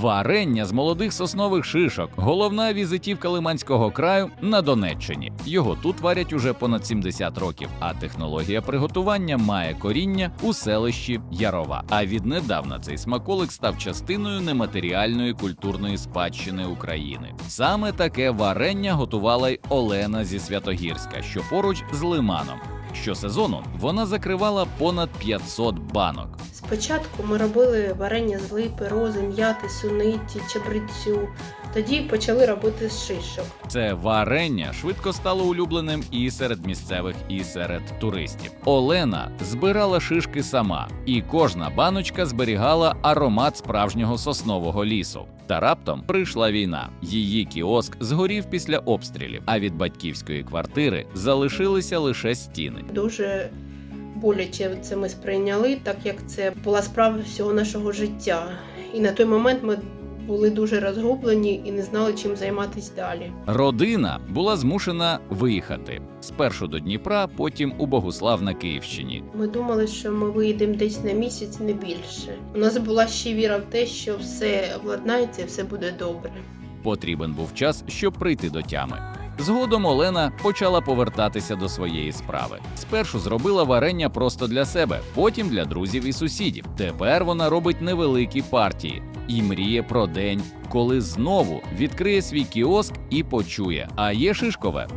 Варення з молодих соснових шишок головна візитівка Лиманського краю на Донеччині. Його тут варять уже понад 70 років, а технологія приготування має коріння у селищі Ярова. А віднедавна цей смаколик став частиною нематеріальної культурної спадщини України. Саме таке варення готувала й Олена зі Святогірська, що поруч з лиманом. Щосезону вона закривала понад 500 банок. Спочатку ми робили варення з липи, рози, м'яти, суниці, чабрицю. Тоді почали робити з шишок. Це варення швидко стало улюбленим і серед місцевих, і серед туристів. Олена збирала шишки сама, і кожна баночка зберігала аромат справжнього соснового лісу. Та раптом прийшла війна. Її кіоск згорів після обстрілів, а від батьківської квартири залишилися лише стіни. Дуже боляче це ми сприйняли, так як це була справа всього нашого життя. І на той момент ми були дуже розгублені і не знали, чим займатися далі. Родина була змушена виїхати спершу до Дніпра, потім у Богуслав на Київщині. Ми думали, що ми виїдемо десь на місяць, не більше. У нас була ще віра в те, що все владнається все буде добре. Потрібен був час, щоб прийти до тями. Згодом Олена почала повертатися до своєї справи. Спершу зробила варення просто для себе, потім для друзів і сусідів. Тепер вона робить невеликі партії і мріє про день, коли знову відкриє свій кіоск і почує. А є шишкове